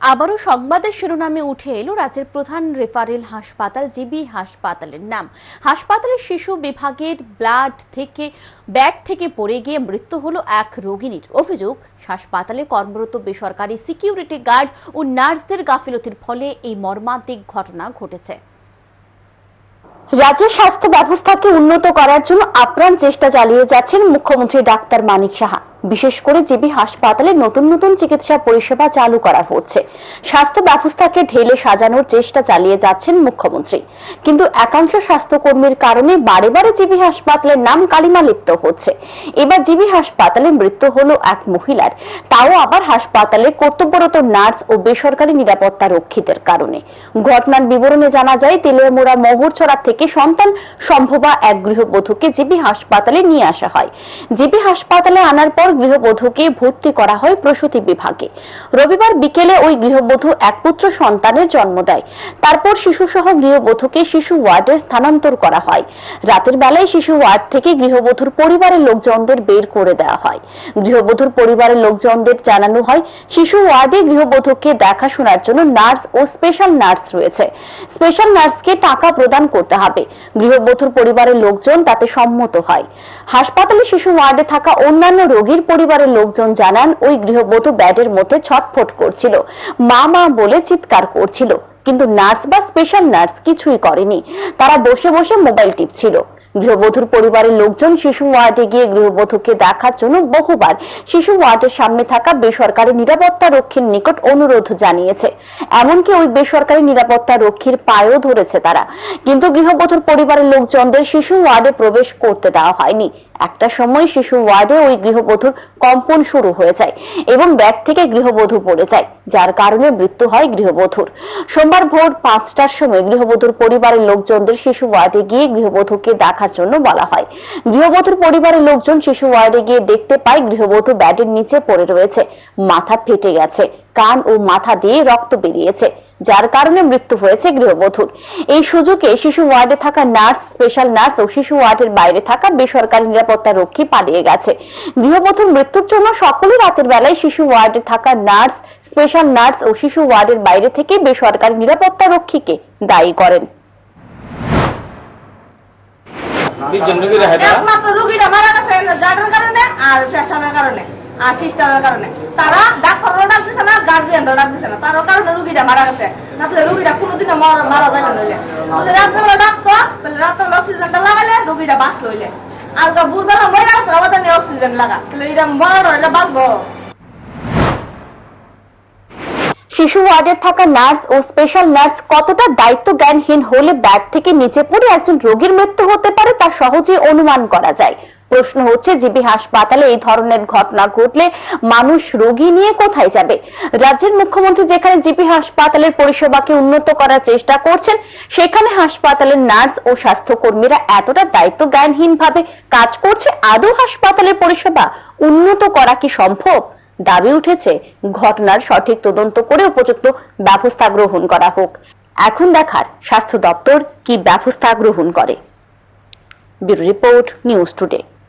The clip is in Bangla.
আবারও সংবাদের শিরোনামে উঠে এলো রাজ্যের প্রধান রেফারেল হাসপাতাল, জিবি হাসপাতালের নাম। হাসপাতালের শিশু বিভাগের ব্লাড থেকে, ব্যাগ থেকে পড়ে গিয়ে মৃত্যু হলো এক রোগিনীর। অভিযোগ, হাসপাতালে কর্মরত বেসরকারি সিকিউরিটি গার্ড ও নার্সদের গাফিলতির ফলে এই মর্মান্তিক ঘটনা ঘটেছে। রাজ্যের স্বাস্থ্য ব্যবস্থাকে উন্নত করার জন্য আপ্রাণ চেষ্টা চালিয়ে যাচ্ছেন মুখ্যমন্ত্রী ডাক্তার মানিক সাহা। বিশেষ করে জিবি হাসপাতালে নতুন নতুন চিকিৎসা পরিষেবা চালু করা হচ্ছে। স্বাস্থ্য ব্যবস্থাকে ঢেলে সাজানোর চেষ্টা চালিয়ে যাচ্ছেন মুখ্যমন্ত্রী। কিন্তু একাংশ স্বাস্থ্যকর্মীর কারণে বারে বারে জিবি হাসপাতালের নাম কালিমা লিপ্ত হচ্ছে। এবার জিবি হাসপাতালে মৃত্যু হলো এক মহিলার। তাও আবার হাসপাতালে কর্তব্যরত নার্স ও বেসরকারি নিরাপত্তা রক্ষীদের কারণে। ঘটনার বিবরণে জানা যায়, তেলিয়ামোড়া মহুরছড়া থেকে সন্তান সম্ভবা এক গৃহবধূকে জিবি হাসপাতালে নিয়ে আসা হয়। জিবি হাসপাতালে আনার পর গৃহবধূকে ভর্তি করা হয় প্রসূতি বিভাগে। রবিবার বিকেলে ওই গৃহবধূ এক পুত্র সন্তানের জন্ম দেয়। তারপর শিশুসহ গৃহবধূকে শিশু ওয়ার্ডে স্থানান্তর করা হয়। রাতের বেলায় শিশু ওয়ার্ড থেকে গৃহবধূর পরিবারের লোকজনদের বের করে দেওয়া হয়। গৃহবধূর পরিবারের লোকজনদের জানানো হয়, শিশু ওয়ার্ডে গৃহবধূকে দেখাশোনার জন্য নার্স ও স্পেশাল নার্স রয়েছে। স্পেশাল নার্সকে টাকা প্রদান করতে হবে। গৃহবধূর পরিবারের লোকজন তাতে সম্মত হয়। হাসপাতালে শিশু ওয়ার্ডে থাকা অন্যান্য রোগীর পরিবারের লোকজন জানান, ওই গৃহবধূ ব্যাডের মধ্যে ছটফট করছিল। মা মা বলে চিৎকার করছিল, কিন্তু নার্স বা স্পেশাল নার্স কিছুই করেনি। তারা বসে বসে মোবাইল টিপছিল। গৃহবধূর পরিবারের লোকজন শিশু ওয়ার্ডে গিয়ে গৃহবধূকে দেখার জন্য বহুবার শিশু ওয়ার্ডের সামনে থাকা বেসরকারি নিরাপত্তা রক্ষীর নিকট অনুরোধ জানিয়েছে। এমনকি ওই বেসরকারি নিরাপত্তা রক্ষীর পায়েও ধরেছে তারা। কিন্তু গৃহবধূর পরিবারের লোকজনদের শিশু ওয়ার্ডে প্রবেশ করতে দেওয়া হয়নি। একটা সময় শিশু ওয়ার্ডে ওই গৃহবধূর কম্পন শুরু হয়ে যায় এবং ব্যাগ থেকে গৃহবধূ পড়ে যায়, যার কারণে মৃত্যু হয় গৃহবধূর। সোমবার ভোর পাঁচটার সময় গৃহবধূর পরিবারের লোকজনদের শিশু ওয়ার্ডে গিয়ে গৃহবধূকে দেখার জন্য বলা হয়। গৃহবধূর পরিবারের লোকজন শিশু ওয়ার্ডে গিয়ে দেখতে পায় গৃহবধূ ব্যাডের নিচে পড়ে রয়েছে, মাথা ফেটে গেছে কান ও মাথা দিয়ে রক্ত বেরিয়েছে যার কারণে মৃত্যু হয়েছে গৃহবধূর। এই সুযোগে শিশু ওয়ার্ডে থাকা নার্স স্পেশাল নার্স ও শিশু ওয়ার্ডের বাইরে থাকা বেসরকারি নিরাপত্তা রক্ষী পালিয়ে গেছে। গৃহবধূর মৃত্যুর জন্য সকলে রাতের বেলায় শিশু ওয়ার্ডে থাকা নার্স স্পেশাল নার্স ও শিশু ওয়ার্ডের বাইরে থেকে বেসরকারি নিরাপত্তা রক্ষীকে দায়ী করেন। একমাত্র রুগীটা মারা গেছে কারণে আর ফ্যাশনের কারণে। আর সিস্টেমের কারণে। তারা ডাক্তারও ডাক দিছে না গার্জিয়ানও ডাক দিছে না। তার কারণে রুগীটা মারা গেছে। না তাহলে রুগীটা কোনোদিনও মারা যায় না নইলে। ডাকতো, তাহলে অক্সিজেনটা রুগীটা লইলে। আর মরে গেছে অক্সিজেন লাগা। তাহলে এটা বাঁচবো। শিশু ওয়ার্ডে থাকা নার্স ও স্পেশাল নার্স কতটা দায়িত্ব জ্ঞানহীন হলে ব্যাগ থেকে নিচে পড়ে একজন রোগীর মৃত্যু হতে পারে তা সহজে অনুমান করা যায়। প্রশ্ন হচ্ছে, জিবি হাসপাতালে এই ধরনের ঘটনা ঘটলে মানুষ রোগী নিয়ে কোথায় যাবে? রাজ্যের মুখ্যমন্ত্রী যেখানে জিবি হাসপাতালের পরিষেবাকে উন্নত করার চেষ্টা করছেন, সেখানে হাসপাতালের নার্স ও স্বাস্থ্যকর্মীরা এতটা দায়িত্ব জ্ঞানহীন ভাবে কাজ করছে, আদৌ হাসপাতালের পরিষেবা উন্নত করা কি সম্ভব? দাবি উঠেছে, ঘটনার সঠিক তদন্ত করে উপযুক্ত ব্যবস্থা গ্রহণ করা হোক। এখন দেখার স্বাস্থ্য দপ্তর কি ব্যবস্থা গ্রহণ করে। Bureau report, news today.